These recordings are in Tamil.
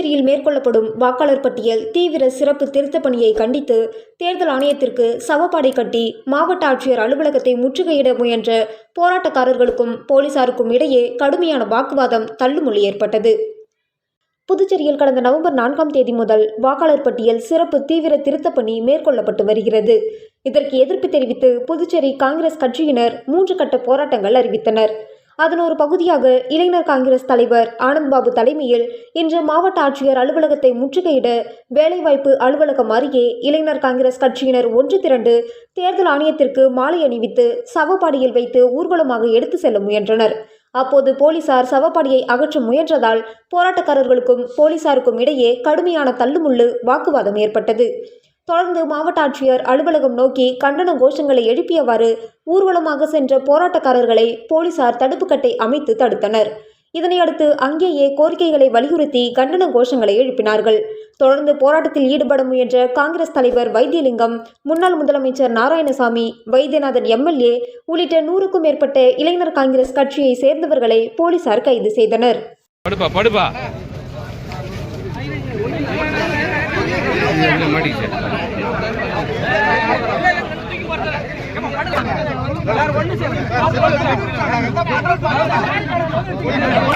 புதுச்சேரியில் மேற்கொள்ளப்படும் வாக்காளர் பட்டியல் தீவிர சிறப்பு திருத்தப் பணியை கண்டித்து தேர்தல் ஆணையத்திற்கு சவப்பாடை கட்டி மாவட்ட ஆட்சியர் அலுவலகத்தை முற்றுகையிட முயன்ற போராட்டக்காரர்களுக்கும் போலீசாருக்கும் இடையே கடுமையான வாக்குவாதம் தள்ளுமுள்ளி ஏற்பட்டது. புதுச்சேரியில் கடந்த நவம்பர் நான்காம் தேதி முதல் வாக்காளர் பட்டியல் சிறப்பு தீவிர திருத்தப் பணி மேற்கொள்ளப்பட்டு வருகிறது. இதற்கு எதிர்ப்பு தெரிவித்து புதுச்சேரி காங்கிரஸ் கட்சியினர் மூன்று கட்ட போராட்டங்கள் அறிவித்தனர். அதன் ஒரு பகுதியாக இளைஞர் காங்கிரஸ் தலைவர் ஆனந்த் பாபு தலைமையில் இன்று மாவட்ட ஆட்சியர் அலுவலகத்தை முற்றுகையிட வேலைவாய்ப்பு அலுவலகம் அருகே இளைஞர் காங்கிரஸ் கட்சியினர் ஒன்று திரண்டு தேர்தல் ஆணையத்திற்கு மாலை அணிவித்து சவப்பாடியில் வைத்து ஊர்வலமாக எடுத்து செல்ல முயன்றனர். அப்போது போலீசார் சவப்பாடியை அகற்ற முயன்றதால் போராட்டக்காரர்களுக்கும் போலீசாருக்கும் இடையே கடுமையான தள்ளுமுள்ளு வாக்குவாதம் ஏற்பட்டது. தொடர்ந்து மாவட்ட ஆட்சியர் அலுவலகம் நோக்கி கண்டன கோஷங்களை எழுப்பியவாறு ஊர்வலமாக சென்ற போராட்டக்காரர்களை போலீசார் தடுப்புக்கட்டை அமைத்து தடுத்தனர் இதனையடுத்து அங்கேயே கோரிக்கைகளை வலியுறுத்தி கண்டன கோஷங்களை எழுப்பினார்கள் தொடர்ந்து போராட்டத்தில் ஈடுபட முயன்ற காங்கிரஸ் தலைவர் வைத்தியலிங்கம் முன்னாள் முதலமைச்சர் நாராயணசாமி வைத்தியநாதன் எம்எல்ஏ உள்ளிட்ட நூறுக்கும் மேற்பட்ட இளைஞர் காங்கிரஸ் கட்சியை சேர்ந்தவர்களை போலீசார் கைது செய்தனர் படுப்பா படுப்பா மாட்டிக்கிச்சு இந்த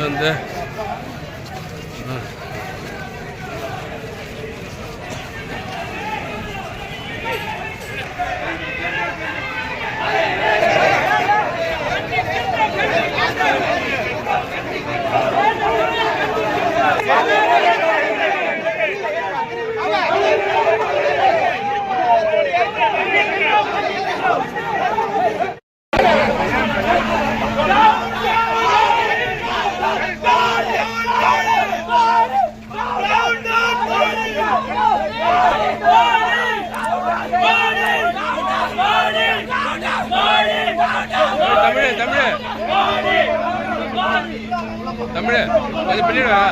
வந்து தமிழ் அது பண்ணிடுவா